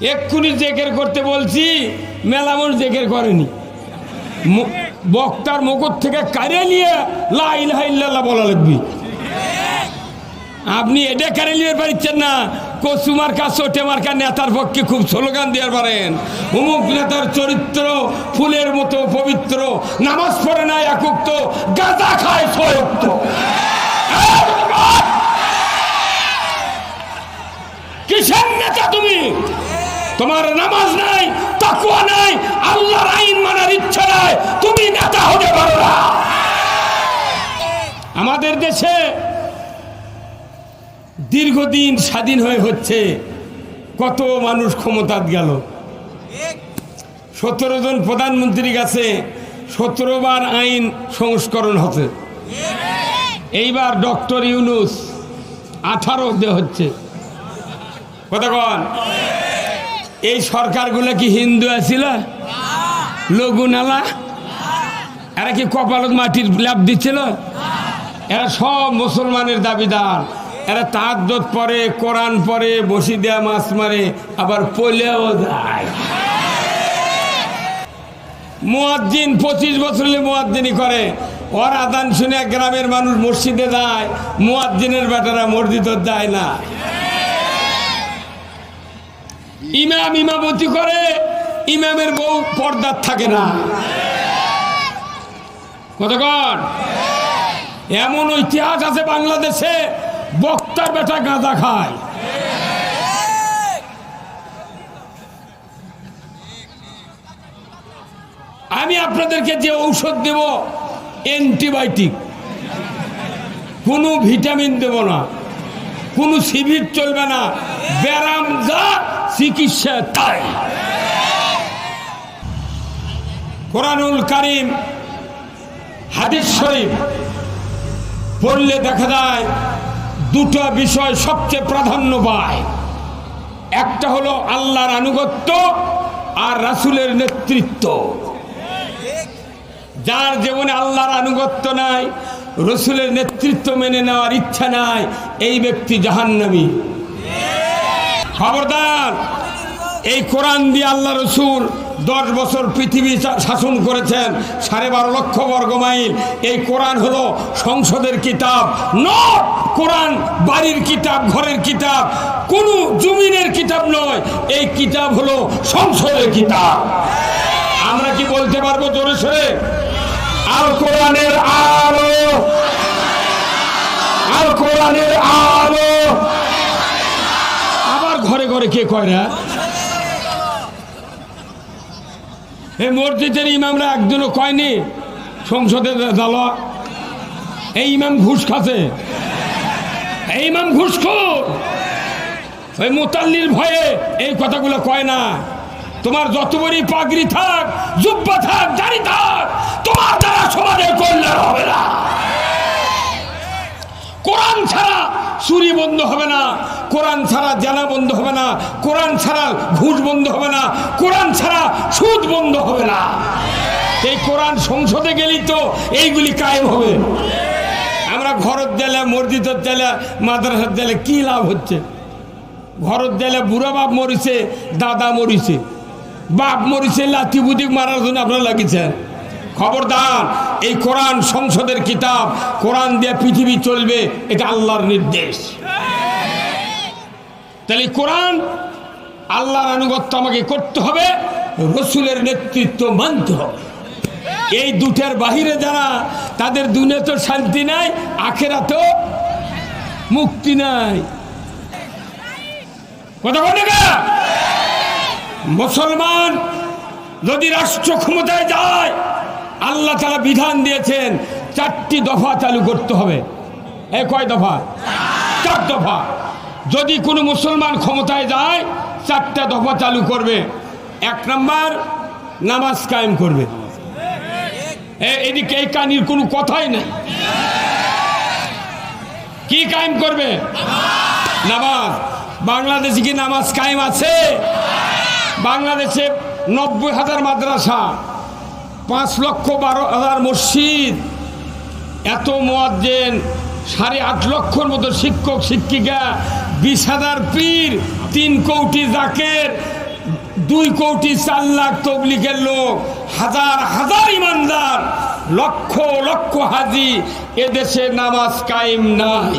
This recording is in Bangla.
এক্ষুনি জেকের করতে বলছি, মেলামন জেকের করেনি। বক্তার মুকুট থেকে কারে নিয়ে লাইল হাইল্লাহ বলা লাগবি। আপনি এটা কারে নিয়ে পারছেন না। কচু মার্কা, চোটে মার্কা নেতার পক্ষে খুব স্লোগান দেওয়ার পারেন। অমুক নেতার চরিত্র ফুলের মতো পবিত্র, নামাজ পড়ে না একুক্ত, গাঁজা খায় সয়ক্ত। কিসের নেতা তুমি? তোমার নামাজ নাই তাকুয়া নাই, আল্লাহর আইন মানার ইচ্ছা নাই, তুমি নেতা হতে পারো না। আমাদের দেশে দীর্ঘদিন স্বাধীন হয়ে হচ্ছে, কত মানুষ ক্ষমতাত গেল। সতেরো জন প্রধানমন্ত্রীর কাছে সতেরো বার আইন সংস্করণ হচ্ছে। এইবার ডক্টর ইউনুস আঠারো হচ্ছে। কতক্ষণ এই সরকারগুলো কি হিন্দু আছিল? লঘুনালা এরা কি কপালত মাটির ল্যাপ দিচ্ছিল এরা সব মুসলমানের দাবিদার। এরা তাহাজ্জত পরে, কোরআন পরে বসি দেয়া মাছ মারে, আবার পলেও যায়। মুয়াজ্জিন পঁচিশ বছর হলে মুয়াজ্জিনই করে। ওর আদান শুনে গ্রামের মানুষ মসজিদে যায়, মুয়াজ্জিনের বেটারা মসজিদ যায় না। ইমাম ইমামতি করে, ইমামের বউ পর্দার থাকে না। কতক্ষণ এমন ইতিহাস আছে বাংলাদেশে, বক্তার বেটা গাঁদা খায়। আমি আপনাদেরকে যে ঔষধ দেব, অ্যান্টিবায়োটিক। কোনো ভিটামিন দেব না। কোনো শিবির চলবে না। ব্যারাম যা চিকিৎসা তাই। কোরআনুল কারিম, হাদিস শরীফ পড়লে দেখা যায় দুটো বিষয় সবচেয়ে প্রাধান্য পায়। একটা হলো আল্লাহর আনুগত্য আর রাসূলের নেতৃত্ব। যার জীবনে আল্লাহর আনুগত্য নাই, রসুলের নেতৃত্ব মেনে নেওয়ার ইচ্ছা নাই, এই ব্যক্তি জাহান্নামী। খবরদার, এই কোরআন দিয়ে আল্লাহ রসুল দশ বছর পৃথিবী শাসন করেছেন, সাড়ে বারো লক্ষ বর্গ মাইল। এই কোরআন হলো সংসদের কিতাব ন কোরআন বাড়ির কিতাব, ঘরের কিতাব, কোনো জমিনের কিতাব নয়, এই কিতাব হলো সংসদের কিতাব। আমরা কি বলতে পারব জোরে সরে? আল কোরআনের আলো, আল কোরআনের আলো। কে কয় না? এই মসজিদের ইমামরা একজনও কয়নি? সংসদে দল। এই ইমাম ঘুষ খাচ্ছে। এই ইমাম ঘুষ খোর ওই মোতাল্লির ভয়ে এই কথাগুলো কয় না। তোমার যত বড়ই পাগড়ি থাক, জুব্বা থাক, দাড়ি থাক, তোমার দ্বারা সমাজের কল্যাণ হবে না। কোরআন ছাড়া চুরি বন্ধ হবে না। কোরআন ছাড়া জানা বন্ধ হবে না, কোরআন ছাড়া ঘুষ বন্ধ হবে না, কোরআন ছাড়া সুদ বন্ধ হবে না। এই কোরআন সংসদে গেলেই তো এইগুলি কায়েম হবে। আমরা ঘরত দিলে মসজিদের দিলে মাদ্রাসার দিলে কি লাভ হচ্ছে? ঘরত দিলে বুড়া বাপ মরিছে, দাদা মরিছে। বাপ মরিছে লাথি বুদিক মারার জন্য আপনারা লাগিয়েছেন। খবরদার, এই কোরআন সংসদের কিতাব কোরআন দিয়ে পৃথিবী চলবে, এটা আল্লাহর নির্দেশ। তাহলে কোরআন আল্লাহর আনুগত্য আমাকে করতে হবে, রসুলের নেতৃত্ব মানতে হবে। এই দুটার বাহিরে যারা তাদের তো শান্তি নাই তো মুক্তি নাই। কথা বলে না মুসলমান যদি রাষ্ট্র ক্ষমতায় যায়, আল্লাহ তারা বিধান দিয়েছেন, চারটি দফা চালু করতে হবে। এ কয় দফা? চার দফা। যদি কোনো মুসলমান ক্ষমতায় যায়, চারটা দফা চালু করবে। এক নাম্বার, নামাজ কায়েম করবে। এদিকে এই কানির কোনো কথাই নেই। কি কায়েম করবে? নামাজ। বাংলাদেশে কি নামাজ কায়েম আছে? বাংলাদেশে নব্বই হাজার মাদ্রাসা, পাঁচ লক্ষ বারো হাজার মসজিদ, এত মোয়াজ্জেন সাড়ে আট লক্ষর মতো শিক্ষক, শিক্ষিকা, বিশ হাজার পীর, তিন কোটি জাকের, দুই কোটি চার লাখ তবলিগের লোক, হাজার হাজার ইমানদার, লক্ষ লক্ষ হাজি, এদেশে নামাজ কায়েম নাই।